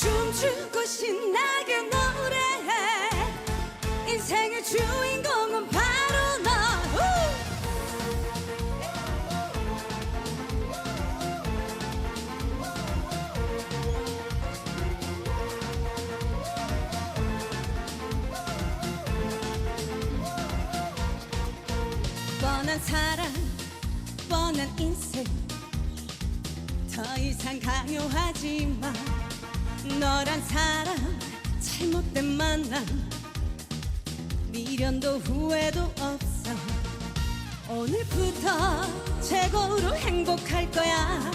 춤추고 신나게 노래해. 인생의 주인공은 바로 너. 우! 뻔한 사랑 뻔한 인생. 더 이상 강요하지 마 너란 사람 잘못된 만남. 미련도 후회도 없어. 오늘부터 최고로 행복할 거야.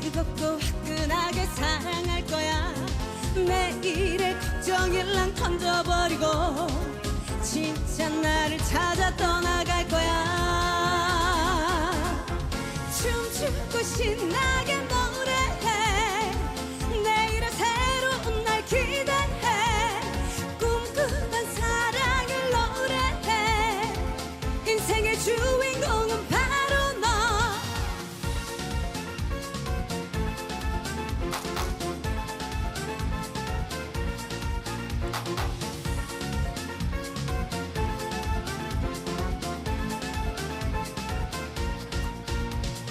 뜨겁고 화끈하게 사랑할 거야. 내일의 걱정일랑 던져버리고 진짜 나를 찾아 떠나갈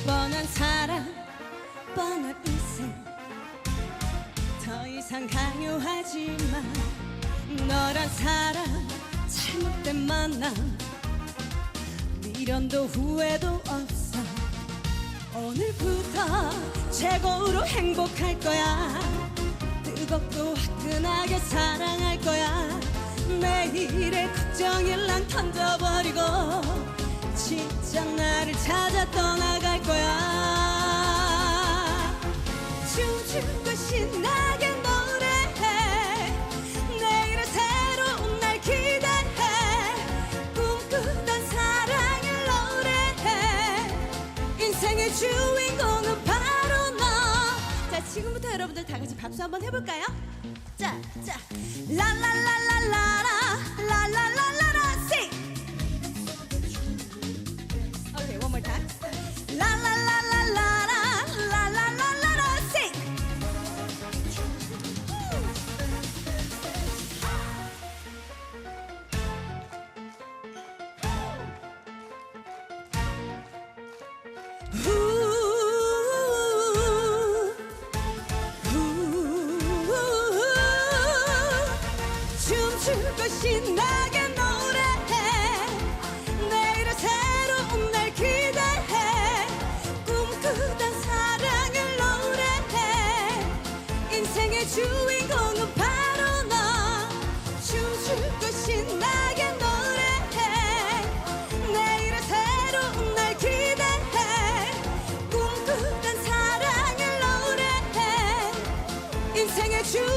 뻔한 사랑 뻔한 인생 더 이상 강요하지 마 너란 사람 잘못된 만남 미련도 후회도 없어. 오늘부터 최고로 행복할 거야. 뜨겁고 화끈하게 사랑할 거야. 내일의 걱정일랑 던져버리고 진짜 나를 찾아 떠나갈 거야. 춤추고 신나게 노래해 내일의 새로운 날 기대해. 꿈꾸던 사랑을 노래해 인생의 주인공은 바로 너. 자, 지금부터 여러분들 다 같이 박수 한번 해볼까요? 자, 자, 라라라라라라, 춤껏 신나게 노래해 내일의 새로운 날 기대해. 꿈꾸던 사랑을 노래해. 인생의 주인공은 바로 너. 춤출껏 신나게 노래해 내일의 새로운 날 기대해. 꿈꾸던 사랑을 노래해. 인생의 주